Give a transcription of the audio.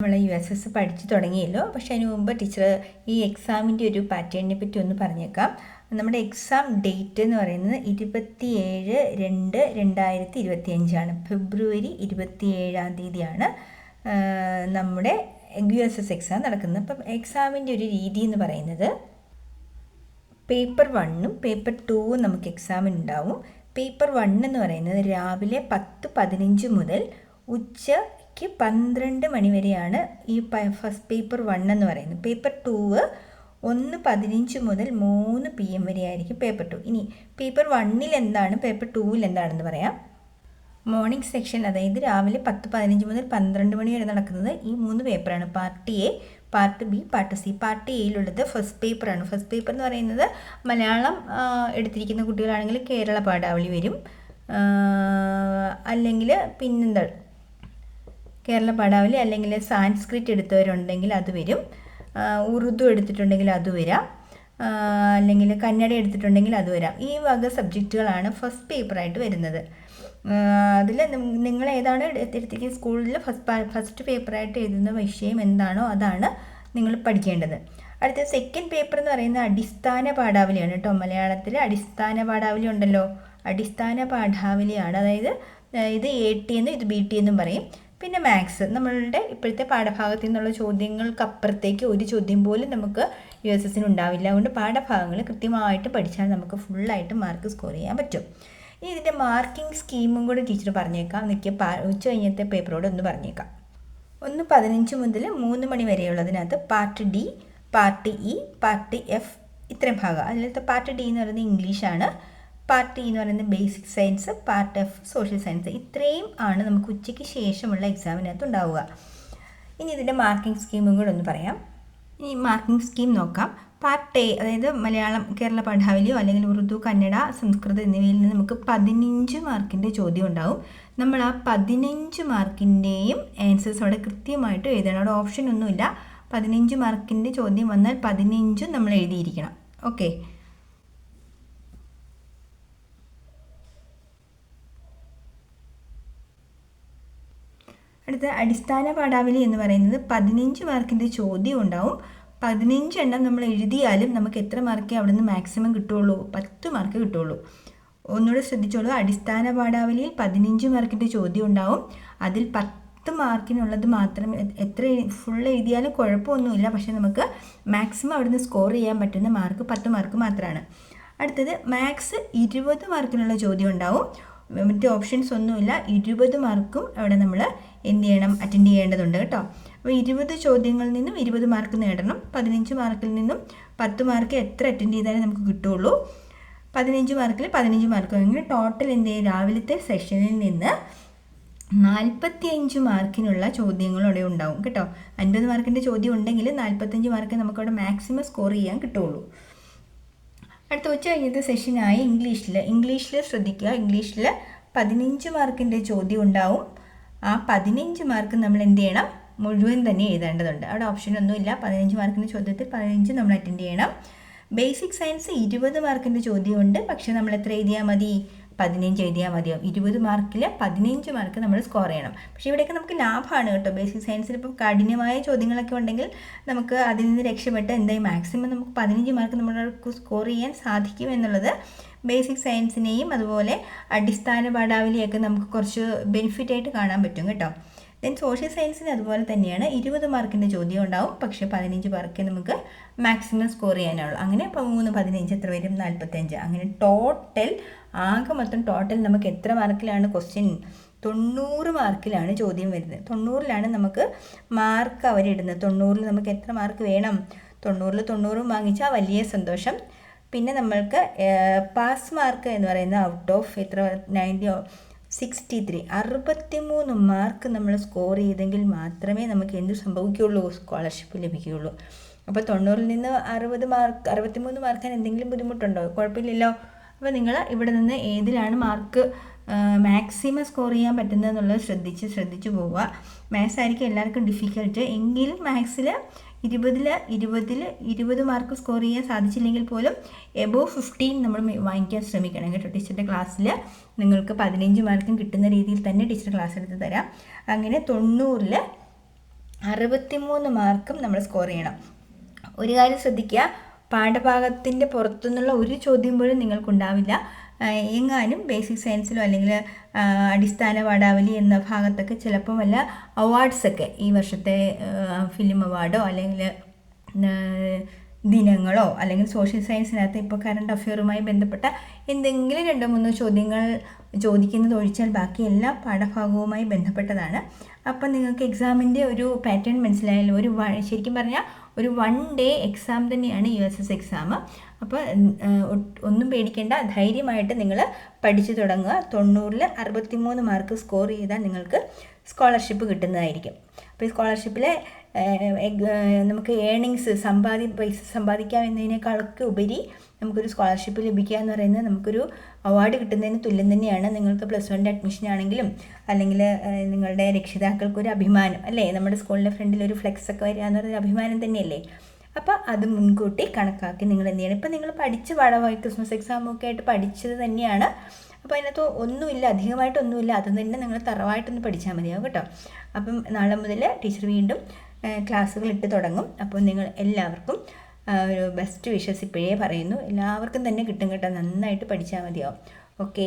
നമ്മൾ U S S പഠിച്ചു തുടങ്ങിയല്ലോ. പക്ഷേ അതിന് മുമ്പ് ടീച്ചർ ഈ എക്സാമിന്റെ ഒരു പാറ്റേണിനെ പറ്റി ഒന്ന് പറഞ്ഞേക്കാം. നമ്മുടെ എക്സാം ഡേറ്റ് എന്ന് പറയുന്നത് ഇരുപത്തിയേഴ് രണ്ട് രണ്ടായിരത്തി ഇരുപത്തി അഞ്ചാണ് ഫെബ്രുവരി ഇരുപത്തിയേഴാം തീയതിയാണ് നമ്മുടെ യു എസ് എസ് എക്സാം നടക്കുന്നത്. അപ്പം എക്സാമിന്റെ ഒരു രീതി എന്ന് പറയുന്നത് പേപ്പർ വണ്ണും പേപ്പർ ടൂവും നമുക്ക് എക്സാമിന് ഉണ്ടാവും. പേപ്പർ വൺ എന്ന് പറയുന്നത് രാവിലെ പത്ത് പതിനഞ്ച് മുതൽ ഉച്ചയ്ക്ക് പന്ത്രണ്ട് മണി വരെയാണ് ഈ ഫസ്റ്റ് പേപ്പർ വൺ എന്ന് പറയുന്നത്. പേപ്പർ ടൂവ് ഒന്ന് പതിനഞ്ച് മുതൽ മൂന്ന് പി എം വരെ ആയിരിക്കും പേപ്പർ ടു ഇനി പേപ്പർ വണ്ണിൽ എന്താണ് പേപ്പർ ടൂവിൽ എന്താണെന്ന് പറയാം. മോർണിംഗ് സെക്ഷൻ അതായത് രാവിലെ പത്ത് പതിനഞ്ച് മുതൽ പന്ത്രണ്ട് മണി വരെ നടക്കുന്നത് ഈ മൂന്ന് പേപ്പറാണ് part A part B part C part എയിലുള്ളത് first പേപ്പറാണ് ഫസ്റ്റ് പേപ്പർ എന്ന് പറയുന്നത് മലയാളം എടുത്തിരിക്കുന്ന കുട്ടികളാണെങ്കിൽ കേരള പാഠാവലി വരും. അല്ലെങ്കിൽ പിന്നെന്താ കേരള പാഠാവലി അല്ലെങ്കിൽ സാൻസ്ക്രിറ്റ് എടുത്തവരുണ്ടെങ്കിൽ അത് വരും. ഉറുദു എടുത്തിട്ടുണ്ടെങ്കിൽ അത് വരാം. അല്ലെങ്കിൽ കന്നഡ എടുത്തിട്ടുണ്ടെങ്കിൽ അത് വരാം. ഈ വക സബ്ജക്റ്റുകളാണ് ഫസ്റ്റ് പേപ്പറായിട്ട് വരുന്നത്. അതിൽ നിങ്ങൾ ഏതാണ് എടുത്തിരിക്കുന്ന സ്കൂളിൽ ഫസ്റ്റ് ഫസ്റ്റ് പേപ്പറായിട്ട് എഴുതുന്ന വിഷയം എന്താണോ അതാണ് നിങ്ങൾ പഠിക്കേണ്ടത്. അടുത്ത സെക്കൻഡ് പേപ്പർ എന്ന് പറയുന്നത് അടിസ്ഥാന പാഠാവലിയാണ് കേട്ടോ. മലയാളത്തിൽ അടിസ്ഥാന പാഠാവലി ഉണ്ടല്ലോ. അടിസ്ഥാന പാഠാവലിയാണ്. അതായത് ഇത് എ ടി എന്നും ഇത് ബി ടി എന്നും പറയും. പിന്നെ മാത്സ് നമ്മളുടെ ഇപ്പോഴത്തെ പാഠഭാഗത്തു നിന്നുള്ള ചോദ്യങ്ങൾക്കപ്പുറത്തേക്ക് ഒരു ചോദ്യം പോലും നമുക്ക് യു എസ് എസിന് ഉണ്ടാവില്ല. അതുകൊണ്ട് പാഠഭാഗങ്ങൾ കൃത്യമായിട്ട് പഠിച്ചാൽ നമുക്ക് ഫുള്ളായിട്ട് മാർക്ക് സ്കോർ ചെയ്യാൻ പറ്റും. ഇനി ഇതിന്റെ മാർക്കിംഗ് സ്കീമും കൂടെ ടീച്ചർ പറഞ്ഞേക്കാം. നിൽക്കിയ ഉച്ച കഴിഞ്ഞത്തെ പേപ്പറോട് ഒന്ന് പറഞ്ഞേക്കാം. ഒന്ന് പതിനഞ്ച് മുതൽ മൂന്ന് മണി വരെയുള്ളതിനകത്ത് part D part E part F ഇത്രയും ഭാഗം. അതിലത്തെ പാർട്ട് ഡി എന്ന് പറയുന്നത് ഇംഗ്ലീഷാണ് പാർട്ട് ഇ എന്ന് പറയുന്നത് basic science part F social science ഇത്രയും ആണ് നമുക്ക് ഉച്ചയ്ക്ക് ശേഷമുള്ള എക്സാമിനകത്ത് ഉണ്ടാവുക. ഇനി ഇതിന്റെ മാർക്കിംഗ് സ്കീമും കൂടെ ഒന്ന് പറയാം. ഇനി മാർക്കിംഗ് സ്കീം നോക്കാം. പാർട്ട് എ അതായത് മലയാളം കേരള പാഠാവലിയോ അല്ലെങ്കിൽ ഉറുദു കന്നഡ സംസ്കൃതം എന്നിവയിൽ നിന്ന് നമുക്ക് പതിനഞ്ച് മാർക്കിന്റെ ചോദ്യം ഉണ്ടാവും. നമ്മൾ ആ പതിനഞ്ച് മാർക്കിന്റെയും ആൻസേഴ്സ് അവിടെ കൃത്യമായിട്ട് എഴുതണം. അവിടെ ഓപ്ഷൻ ഒന്നുമില്ല. പതിനഞ്ച് മാർക്കിന്റെ ചോദ്യം വന്നാൽ പതിനഞ്ചും നമ്മൾ എഴുതിയിരിക്കണം. ഓക്കെ അടുത്ത അടിസ്ഥാന പാഠാവലി എന്ന് പറയുന്നത് പതിനഞ്ച് മാർക്കിന്റെ ചോദ്യം ഉണ്ടാവും. പതിനഞ്ച് എണ്ണം നമ്മൾ എഴുതിയാലും നമുക്ക് എത്ര മാർക്കേ അവിടെ നിന്ന് മാക്സിമം കിട്ടുള്ളൂ? പത്ത് മാർക്ക് കിട്ടുള്ളൂ. ഒന്നുകൂടെ ശ്രദ്ധിച്ചോളൂ. അടിസ്ഥാന പാഠാവലിയിൽ പതിനഞ്ച് മാർക്കിന്റെ ചോദ്യം ഉണ്ടാവും. അതിൽ പത്ത് മാർക്കിനുള്ളത് മാത്രം എത്ര ഫുൾ എഴുതിയാലും കുഴപ്പമൊന്നുമില്ല. പക്ഷേ നമുക്ക് മാക്സിമം അവിടുന്ന് സ്കോർ ചെയ്യാൻ പറ്റുന്ന മാർക്ക് പത്ത് മാർക്ക് മാത്രമാണ് അടുത്തത് മാത്സ് ഇരുപത് മാർക്കിനുള്ള ചോദ്യം ഉണ്ടാവും. മറ്റ് ഓപ്ഷൻസ് ഒന്നുമില്ല. ഇരുപത് മാർക്കും അവിടെ നമ്മൾ എന്ത് ചെയ്യണം? അറ്റൻഡ് ചെയ്യേണ്ടതുണ്ട് കേട്ടോ. അപ്പോൾ ഇരുപത് ചോദ്യങ്ങളിൽ നിന്നും ഇരുപത് മാർക്ക് നേടണം. പതിനഞ്ച് മാർക്കിൽ നിന്നും പത്ത് മാർക്ക് എത്ര അറ്റൻഡ് ചെയ്താലേ നമുക്ക് കിട്ടുള്ളൂ. പതിനഞ്ച് മാർക്കിൽ പതിനഞ്ച് മാർക്ക് അങ്ങനെ ടോട്ടൽ എന്ത് ചെയ്യും? രാവിലത്തെ സെഷനിൽ നിന്ന് നാൽപ്പത്തിയഞ്ച് മാർക്കിനുള്ള ചോദ്യങ്ങളോടെ ഉണ്ടാവും കേട്ടോ. അൻപത് മാർക്കിന്റെ ചോദ്യം ഉണ്ടെങ്കിൽ നാൽപ്പത്തഞ്ച് മാർക്ക് നമുക്കവിടെ മാക്സിമം സ്കോർ ചെയ്യാൻ കിട്ടുള്ളൂ. അടുത്ത ഉച്ച കഴിഞ്ഞത്തെ സെഷനായി ഇംഗ്ലീഷിൽ ഇംഗ്ലീഷിൽ ശ്രദ്ധിക്കുക. ഇംഗ്ലീഷിൽ പതിനഞ്ച് മാർക്കിന്റെ ചോദ്യം ഉണ്ടാവും. ആ പതിനഞ്ച് മാർക്ക് നമ്മൾ എന്ത് ചെയ്യണം? മുഴുവൻ തന്നെ എഴുതേണ്ടതുണ്ട്. അവിടെ ഓപ്ഷൻ ഒന്നുമില്ല പതിനഞ്ച് മാർക്കിന്റെ ചോദ്യത്തിൽ പതിനഞ്ച് നമ്മൾ അറ്റൻഡ് ചെയ്യണം. ബേസിക് സയൻസ് ഇരുപത് മാർക്കിന്റെ ചോദ്യമുണ്ട്. പക്ഷേ നമ്മൾ എത്ര എഴുതിയാൽ മതി? പതിനഞ്ച് എഴുതിയാൽ മതിയാവും ഇരുപത് മാർക്കിൽ പതിനഞ്ച് മാർക്ക് നമ്മൾ സ്കോർ ചെയ്യണം. പക്ഷേ ഇവിടെയൊക്കെ നമുക്ക് ലാഭമാണ് കേട്ടോ. ബേസിക് സയൻസിൽ ഇപ്പം കഠിനമായ ചോദ്യങ്ങളൊക്കെ ഉണ്ടെങ്കിൽ നമുക്ക് അതിൽ നിന്ന് രക്ഷപ്പെട്ട് എന്തായി മാക്സിമം നമുക്ക് പതിനഞ്ച് മാർക്ക് നമ്മൾക്ക് സ്കോർ ചെയ്യാൻ സാധിക്കും എന്നുള്ളത് ബേസിക് സയൻസിനെയും അതുപോലെ അടിസ്ഥാന പാഠാവലിയൊക്കെ നമുക്ക് കുറച്ച് ബെനിഫിറ്റായിട്ട് കാണാൻ പറ്റും കേട്ടോ. ദെൻ സോഷ്യൽ സയൻസിന് അതുപോലെ തന്നെയാണ് ഇരുപത് മാർക്കിന്റെ ചോദ്യം ഉണ്ടാവും. പക്ഷേ പതിനഞ്ച് മാർക്ക് നമുക്ക് മാക്സിമം സ്കോർ ചെയ്യാനുള്ളൂ അങ്ങനെ മൂന്ന് പതിനഞ്ച് എത്ര വരും? നാൽപ്പത്തഞ്ച് അങ്ങനെ ടോട്ടൽ ആകെ മൊത്തം ടോട്ടൽ നമുക്ക് എത്ര മാർക്കിലാണ് ക്വസ്റ്റ്യൻ തൊണ്ണൂറ് മാർക്കിലാണ് ചോദ്യം വരുന്നത്. തൊണ്ണൂറിലാണ് നമുക്ക് മാർക്ക് അവരിടുന്നത് തൊണ്ണൂറിൽ നമുക്ക് എത്ര മാർക്ക് വേണം? തൊണ്ണൂറിൽ തൊണ്ണൂറും വാങ്ങിച്ചാൽ വലിയ സന്തോഷം. പിന്നെ നമ്മൾക്ക് പാസ് മാർക്ക് എന്ന് പറയുന്ന ഔട്ട് ഓഫ് എത്ര നയന്റി സിക്സ്റ്റി ത്രീ അറുപത്തി മൂന്ന് മാർക്ക് നമ്മൾ സ്കോർ ചെയ്തെങ്കിൽ മാത്രമേ നമുക്ക് എന്ത് സംഭവിക്കുകയുള്ളൂ? സ്കോളർഷിപ്പ് ലഭിക്കുകയുള്ളൂ. അപ്പോൾ തൊണ്ണൂറിൽ നിന്ന് അറുപത് മാർക്ക് അറുപത്തിമൂന്ന് മാർക്കാൻ എന്തെങ്കിലും ബുദ്ധിമുട്ടുണ്ടോ? കുഴപ്പമില്ലല്ലോ. അപ്പോൾ നിങ്ങൾ ഇവിടെ നിന്ന് ഏതിലാണ് മാർക്ക് മാക്സിമം സ്കോർ ചെയ്യാൻ പറ്റുന്നതെന്നുള്ളത് ശ്രദ്ധിച്ച് ശ്രദ്ധിച്ച് പോവുക. മാത്സ് ആയിരിക്കും എല്ലാവർക്കും ഡിഫിക്കൽട്ട് എങ്കിലും മാത്സിൽ ഇരുപതിൽ ഇരുപതിൽ ഇരുപത് മാർക്ക് സ്കോർ ചെയ്യാൻ സാധിച്ചില്ലെങ്കിൽ പോലും എബോവ് ഫിഫ്റ്റീൻ നമ്മൾ വാങ്ങിക്കാൻ ശ്രമിക്കണം കേട്ടോ. ടീച്ചറുടെ ക്ലാസ്സിൽ നിങ്ങൾക്ക് പതിനഞ്ച് മാർക്കും കിട്ടുന്ന രീതിയിൽ തന്നെ ടീച്ചർ ക്ലാസ് എടുത്ത് തരാം. അങ്ങനെ തൊണ്ണൂറിൽ അറുപത്തിമൂന്ന് മാർക്കും നമ്മൾ സ്കോർ ചെയ്യണം. ഒരു കാര്യം ശ്രദ്ധിക്കുക പാഠഭാഗത്തിന്റെ പുറത്തുനിന്നുള്ള ഒരു ചോദ്യം പോലും നിങ്ങൾക്കുണ്ടാവില്ല. എങ്ങാനും ബേസിക് സയൻസിലോ അല്ലെങ്കിൽ അടിസ്ഥാന പാഠാവലി എന്ന ഭാഗത്തൊക്കെ ചിലപ്പോൾ വല്ല അവാർഡ്സൊക്കെ ഈ വർഷത്തെ ഫിലിം അവാർഡോ അല്ലെങ്കിൽ ദിനങ്ങളോ അല്ലെങ്കിൽ സോഷ്യൽ സയൻസിനകത്ത് ഇപ്പോൾ കറണ്ട് അഫെയറുമായി ബന്ധപ്പെട്ട എന്തെങ്കിലും രണ്ടോ മൂന്നോ ചോദ്യങ്ങൾ ചോദിക്കുന്നത് ഒഴിച്ചാൽ ബാക്കി എല്ലാ പാഠഭാഗവുമായി ബന്ധപ്പെട്ടതാണ്. അപ്പം നിങ്ങൾക്ക് എക്സാമിന്റെ ഒരു പാറ്റേൺ മനസ്സിലായാലും ഒരു ശരിക്കും പറഞ്ഞാൽ ഒരു വൺ ഡേ എക്സാം തന്നെയാണ് യു എസ് എസ് എക്സാം അപ്പോൾ ഒന്നും പേടിക്കേണ്ട. ധൈര്യമായിട്ട് നിങ്ങൾ പഠിച്ചു തുടങ്ങുക. തൊണ്ണൂറിൽ അറുപത്തിമൂന്ന് മാർക്ക് സ്കോർ ചെയ്താൽ നിങ്ങൾക്ക് സ്കോളർഷിപ്പ് കിട്ടുന്നതായിരിക്കും. അപ്പോൾ ഈ സ്കോളർഷിപ്പിൽ നമുക്ക് ഏണിങ്സ് സമ്പാദി പൈസ സമ്പാദിക്കാം എന്നതിനേക്കാളൊക്കെ ഉപരി നമുക്കൊരു സ്കോളർഷിപ്പ് ലഭിക്കുക എന്ന് പറയുന്നത് നമുക്കൊരു അവാർഡ് കിട്ടുന്നതിന് തുല്യം തന്നെയാണ്. നിങ്ങൾക്ക് പ്ലസ് വണ്ണിന്റെ അഡ്മിഷൻ ആണെങ്കിലും അല്ലെങ്കിൽ നിങ്ങളുടെ രക്ഷിതാക്കൾക്കൊരു അഭിമാനം അല്ലേ? നമ്മുടെ സ്കൂളിന്റെ ഫ്രണ്ടിൽ ഒരു ഫ്ലെക്സ് ഒക്കെ വരിക എന്ന് പറയുന്നത് അഭിമാനം തന്നെയല്ലേ? അപ്പോൾ അത് മുൻകൂട്ടി കണക്കാക്കി നിങ്ങൾ എന്ത് ചെയ്യണം. ഇപ്പം നിങ്ങൾ പഠിച്ച പാഠമായി ക്രിസ്മസ് എക്സാമൊക്കെ ആയിട്ട് പഠിച്ചത് തന്നെയാണ്. അപ്പോൾ അതിനകത്ത് ഒന്നുമില്ല അധികമായിട്ടൊന്നുമില്ല അത് തന്നെ നിങ്ങൾ തറവായിട്ടൊന്ന് പഠിച്ചാൽ മതിയാവും കേട്ടോ. അപ്പം നാളെ മുതൽ ടീച്ചർ വീണ്ടും ക്ലാസ്സുകൾ ഇട്ട് തുടങ്ങും. അപ്പോൾ നിങ്ങൾ എല്ലാവർക്കും ഒരു ബെസ്റ്റ് വിഷസ് ഇപ്പോഴേ പറയുന്നു. എല്ലാവർക്കും തന്നെ കിട്ടും കേട്ടോ. നന്നായിട്ട് പഠിച്ചാൽ മതിയാവും. ഓക്കെ